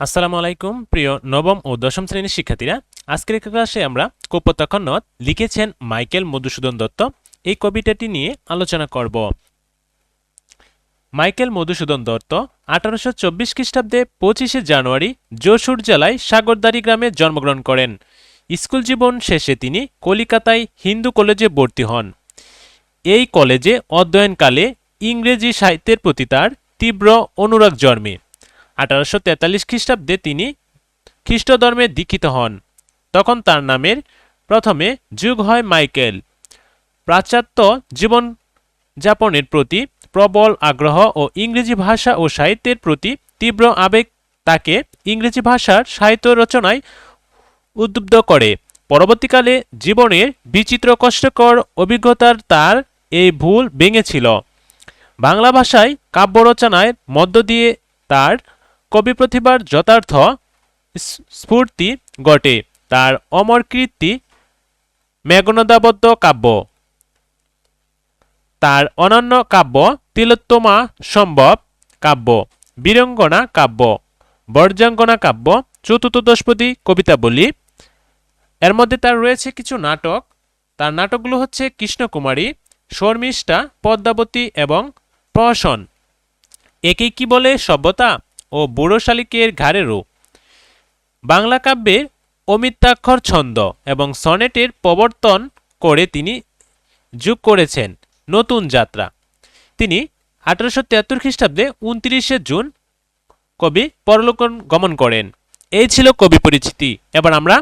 আসসালামু আলাইকুম, প্রিয় নবম ও দশম শ্রেণির শিক্ষার্থীরা। আজকের ক্লাসে আমরা কোপত্যক্ষণত লিখেছেন মাইকেল মধুসূদন দত্ত। এই কবিতাটি নিয়ে আলোচনা করব। মাইকেল মধুসূদন দত্ত, আঠারোশো চব্বিশ খ্রিস্টাব্দে পঁচিশে জানুয়ারি, যশোর জেলায় সাগরদারি গ্রামে জন্মগ্রহণ করেন। স্কুল জীবন শেষে তিনি কলিকাতায় হিন্দু কলেজে ভর্তি হন। এই কলেজে অধ্যয়নকালে ইংরেজি সাহিত্যের প্রতি তার তীব্র অনুরাগ জন্মে। আঠারোশো তেতাল্লিশ খ্রিস্টাব্দে তিনি খ্রিস্ট ধর্মে দীক্ষিত হন। তখন তার নামের প্রথমে যুগ হয় মাইকেল। পাশ্চাত্য জীবন যাপনের প্রতি প্রবল আগ্রহ ও ইংরেজি ভাষা ও সাহিত্যের প্রতি তীব্র আবেগ তাকে ইংরেজি ভাষার সাহিত্য রচনায় উদ্বুদ্ধ করে। পরবর্তীকালে জীবনের বিচিত্র কষ্টকর অভিজ্ঞতার তার এই ভুল ভেঙেছিল। বাংলা ভাষায় কাব্য রচনায় মধ্য দিয়ে তার কবি প্রতিভার যথার্থ স্ফূর্তি ঘটে। তার অমর কীর্তি মেঘনদাবদ্ধ কাব্য। তার অনন্য কাব্য তিলোত্তমা সম্ভব কাব্য। বীরঙ্গনা কাব্য। বর্জাঙ্গনা কাব্য। চতুর্দশপদী কবিতা বলি এর মধ্যে তার রয়েছে কিছু নাটক। তার নাটকগুলো হচ্ছে কৃষ্ণকুমারী, শর্মিষ্ঠা, পদ্মাবতী এবং প্রহসন। একে কি বলে সভ্যতা? ও বুড়ো শালিকের ঘাড়েরও বাংলা কাব্যের অমিত্যাক্ষর ছন্দ এবং সনেটের প্রবর্তন করে তিনি যোগ করেছেন নতুন যাত্রা। তিনি আঠারোশো তিয়াত্তর খ্রিস্টাব্দে উনত্রিশে জুন কবি পরলোক গমন করেন। এই ছিল কবি পরিচিতি। এবার আমরা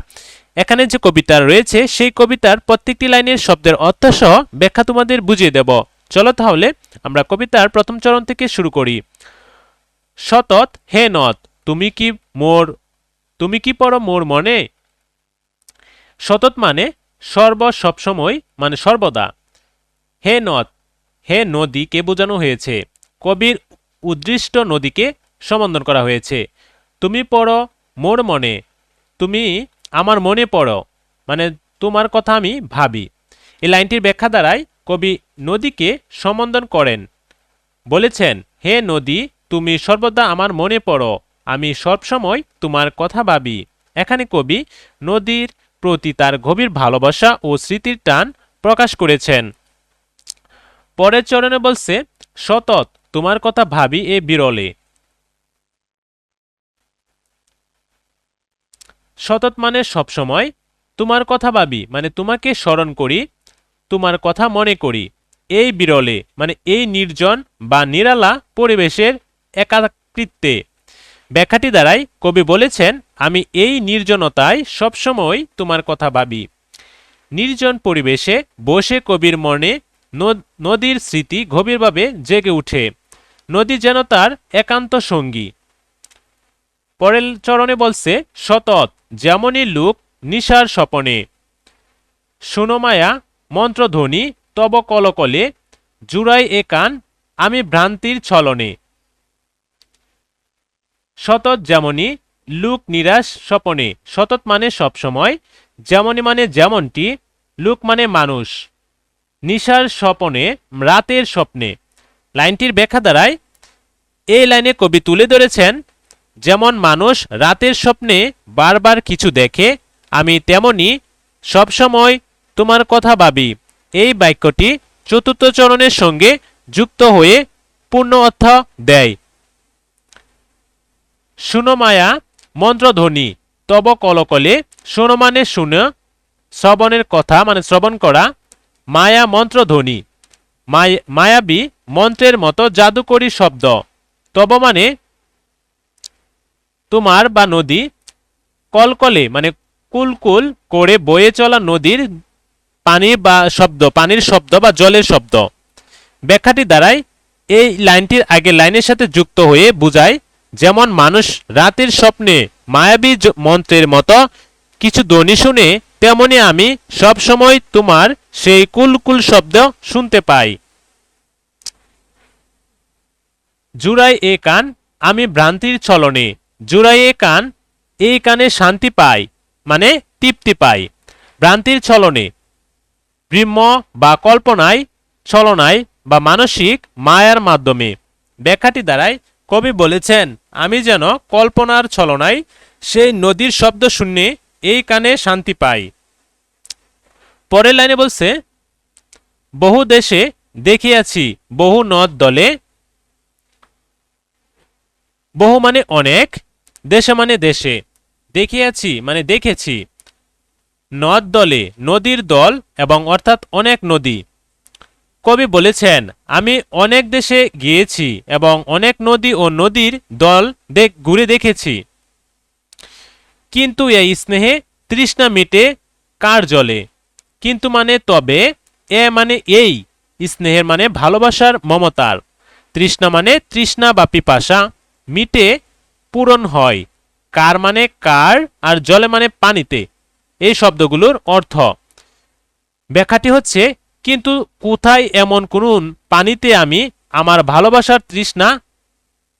এখানে যে কবিতা রয়েছে, সেই কবিতার প্রত্যেকটি লাইনের শব্দের অর্থ সহ ব্যাখ্যা তোমাদের বুঝিয়ে দেব। চলো তাহলে আমরা কবিতার প্রথম চরণ থেকে শুরু করি। সতত হে নথ তুমি কি মোর, তুমি কি পড়ো মোর মনে? সতত মানে সর্ব সবসময় মানে সর্বদা। হে নদ, হে নদীকে বোঝানো হয়েছে। কবির উদ্দৃষ্ট নদীকে সম্বোধন করা হয়েছে। তুমি পড়ো মোর মনে, তুমি আমার মনে পড়ো মানে তোমার কথা আমি ভাবি। এই লাইনটির ব্যাখ্যা দ্বারাই কবি নদীকে সম্বোধন করেন। বলেছেন, হে নদী তুমি সর্বদা আমার মনে পড়ো, আমি সবসময় তোমার কথা ভাবি। এখানে কবি নদীর প্রতি তার গভীর ভালোবাসা ও স্মৃতির টান প্রকাশ করেছেন। পরের চরণে বলছে, সতত, তোমার কথা ভাবি এ বিরলে। সতত মানে সবসময় তোমার কথা ভাবি মানে তোমাকে স্মরণ করি, তোমার কথা মনে করি। এই বিরলে মানে এই নির্জন বা নিরালা পরিবেশের একাকৃত্বে। ব্যাখ্যাটি দ্বারাই কবি বলেছেন, আমি এই নির্জনতায় সবসময় তোমার কথা ভাবি। নির্জন পরিবেশে বসে কবির মনে নদীর স্মৃতি গভীরভাবে জেগে উঠে। নদী যেন তার একান্ত সঙ্গী। পরের চরণে বলছে, সতত, যেমনই লুক নিশার স্বপনে। সুনমায়া মন্ত্রধ্বনি, তব কলকলে, জুড়াই এ কান, আমি ভ্রান্তির ছলনে। সতত যেমনই লুক নিরাশ স্বপনে। সতত মানে সবসময় যেমনই মানে যেমনটি, লুক মানে মানুষ। নিশার স্বপনে, রাতের স্বপ্নে। লাইনটির ব্যাখ্যা দ্বারায় এই লাইনে কবি তুলে ধরেছেন, যেমন মানুষ রাতের স্বপ্নে বারবার কিছু দেখে, আমি তেমনি সবসময় তোমার কথা ভাবি। এই বাক্যটি চতুর্থ চরণের সঙ্গে যুক্ত হয়ে পূর্ণ অর্থ দেয়। সুনমায়া মন্ত্রধ্বনি। তব কলকলে শুনো মানে শুন, শ্রবণের কথা মানে শ্রবণ করা, মায়া মন্ত্রধ্বনি। মায়- মায়াবী মন্ত্রের মতো জাদুকরী শব্দ। তব মানে তোমার বা নদী কলকলে মানে কুলকুল করে বয়ে চলা নদীর পানি বা শব্দ, পানির শব্দ বা জলের শব্দ। ব্যাখ্যাটি দ্বারাই এই লাইনটির আগে লাইনের সাথে যুক্ত হয়ে বোঝায় যেমন মানুষ রাতের স্বপ্নে মায়াবী মন্ত্রের মতো কিছু ধ্বনি শুনে, তেমনি আমি সব সময় তোমার সেই কুলকুল শব্দ শুনতে পাই। জুড়াই এ কান আমি ভ্রান্তির ছলনে, জুড়াই এ কান এই কানে শান্তি পাই মানে তৃপ্তি পাই। ভ্রান্তির ছলনে, ব্রহ্ম বা কল্পনায়, ছলনায় বা মানসিক মায়ার মাধ্যমে। ব্যাখ্যাটি দ্বারাই কবি বলেছেন, আমি যেন কল্পনার ছলনায় সেই নদীর শব্দ শুনে এই কানে শান্তি পাই। পরের লাইনে বলছে, বহু দেশে দেখিয়াছি বহু নদ দলে, বহু মানে অনেক, দেশে মানে দেশে, দেখিয়াছি মানে দেখেছি, নদ দলে, নদীর দল এবং অর্থাৎ অনেক নদী। কবি বলেছেন, আমি অনেক দেশে গিয়েছি এবং অনেক নদী ও নদীর দল দেখ, ঘুরে দেখেছি। কিন্তু এই স্নেহে তৃষ্ণা মিটে কার জলে? কিন্তু মানে তবে, এ মানে এই, স্নেহের মানে ভালোবাসার মমতার। তৃষ্ণা মানে তৃষ্ণা বা পিপাসা, মিটে পূরণ হয়। কার মানে কার আর জলে মানে পানিতে। এই শব্দগুলোর অর্থ। ব্যাখ্যাটি হচ্ছে কিন্তু কোথায় এমন কোন পানিতে আমি আমার ভালোবাসার তৃষ্ণা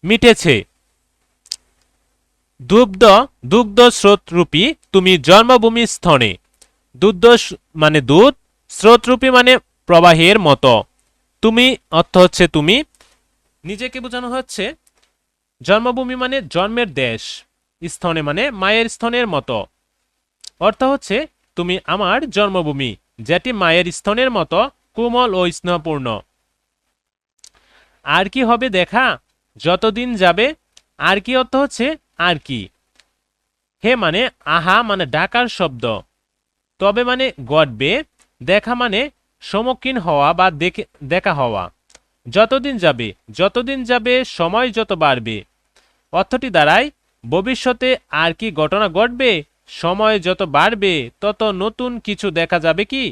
মিটেছে। দুগ্ধ দুগ্ধ স্রোতরূপী তুমি জন্মভূমি স্থনে। দুগ্ধ মানে দুধ, স্রোতরূপী মানে প্রবাহের মতো। তুমি, অর্থ হচ্ছে তুমি। নিজেকে বোঝানো হচ্ছে, জন্মভূমি মানে জন্মের দেশ, স্থনে মানে মায়ের স্থনের মতো। অর্থ হচ্ছে, তুমি আমার জন্মভূমি। যেটি মায়ের স্তনের মতো কোমল ও স্নেহপূর্ণ। আর কি হবে দেখা? যতদিন যাবে, আর কি অর্থ হচ্ছে আর কি? হে মানে আহা মানে ডাকার শব্দ। তবে মানে গড়বে দেখা মানে সম্মুখীন হওয়া বা দেখে, দেখা হওয়া। যতদিন যাবে যতদিন যাবে, সময় যত বাড়বে। অর্থটি দ্বারাই ভবিষ্যতে আর কি ঘটনা ঘটবে? সময় যত বাড়বে, তত নতুন কিছু দেখা যাবে কি?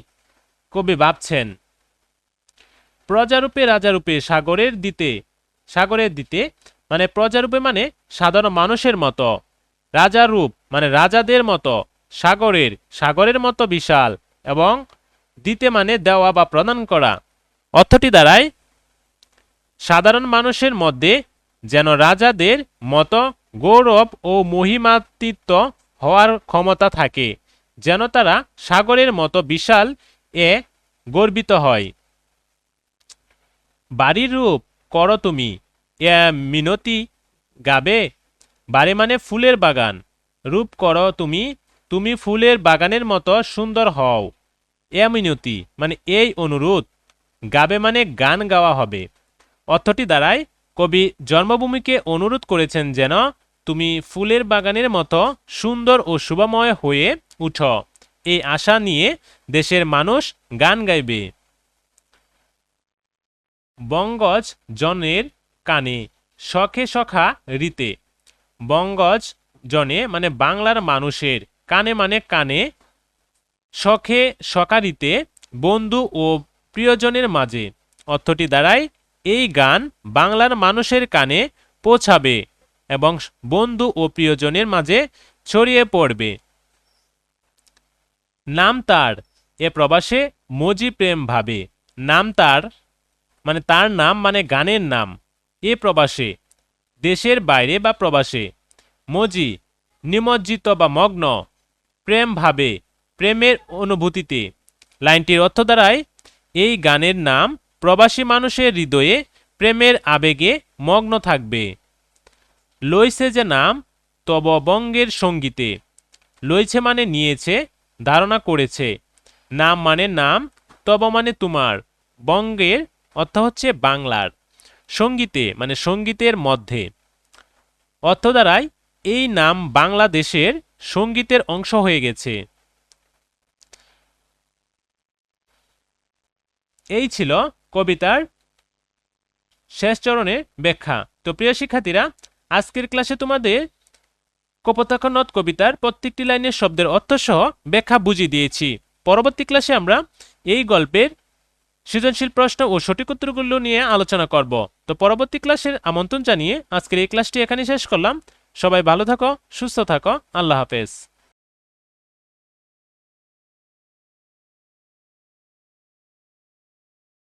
কবি ভাবছেন। প্রজারূপে রাজারূপে সাগরের দিতে সাগরের দিতে মানে প্রজারূপে মানে সাধারণ মানুষের মতো। রাজারূপ মানে রাজাদের মতো, সাগরের সাগরের মতো বিশাল এবং দিতে মানে দেওয়া বা প্রদান করা। অর্থটি দ্বারায় সাধারণ মানুষের মধ্যে যেন রাজাদের মতো গৌরব ও মহিমাতীত্ব হওয়ার ক্ষমতা থাকে, যেন তারা সাগরের মতো বিশাল এ গর্বিত হয়। বাড়ির রূপ করো তুমি, এ মিনতি গাবে, বাড়ি মানে ফুলের বাগান। রূপ করো তুমি তুমি ফুলের বাগানের মতো সুন্দর হও। এ মিনতি মানে এই অনুরোধ গাবে মানে গান গাওয়া হবে। অর্থটি দ্বারায় কবি জন্মভূমিকে অনুরোধ করেছেন যেন তুমি ফুলের বাগানের মতো সুন্দর ও শুভময় হয়ে উঠো। এই আশা নিয়ে দেশের মানুষ গান গাইবে। বঙ্গজ জনের কানে, শখে সখা রীতে। বঙ্গজ জনে মানে বাংলার মানুষের, কানে মানে কানে, শখে সকারিতে বন্ধু ও প্রিয়জনের মাঝে। অর্থটি দ্বারায় এই গান বাংলার মানুষের কানে পৌঁছাবে। এবং বন্ধু ও প্রিয়জনের মাঝে ছড়িয়ে পড়বে। নাম তার, এ প্রবাসে মজি প্রেম ভাবে। নাম তার মানে তার নাম মানে গানের নাম। এ প্রবাসে, দেশের বাইরে বা প্রবাসে। মজি, নিমজ্জিত বা মগ্ন। প্রেম ভাবে, প্রেমের অনুভূতিতে। লাইনটির অর্থ দ্বারায় এই গানের নাম প্রবাসী মানুষের হৃদয়ে প্রেমের আবেগে মগ্ন থাকবে। লইছে যে নাম, তব বঙ্গের সঙ্গীতে। লইছে মানে নিয়েছে, ধারণা করেছে। নাম মানে নাম, তব মানে তোমার। বঙ্গের অর্থ হচ্ছে বাংলার। সঙ্গীতে মানে সঙ্গীতের মধ্যে। অর্থ দ্বারাই এই নাম বাংলাদেশের সঙ্গীতের অংশ হয়ে গেছে। এই ছিল কবিতার শেষ চরণের ব্যাখ্যা। তো প্রিয় শিক্ষার্থীরা আজকের ক্লাসে তোমাদের কপোতাক্ষ নদ কবিতার প্রত্যেকটি লাইনের শব্দের অর্থ সহ ব্যাখ্যা বুঝিয়ে দিয়েছি। পরবর্তী ক্লাসে আমরা এই গল্পের সৃজনশীল প্রশ্ন ও সঠিক উত্তরগুলো নিয়ে আলোচনা করব। তো পরবর্তী ক্লাসের আমন্ত্রণ জানিয়ে আজকের এই ক্লাসটি এখানে শেষ করলাম। সবাই ভালো থাকো, সুস্থ থাকো। আল্লাহ হাফেজ।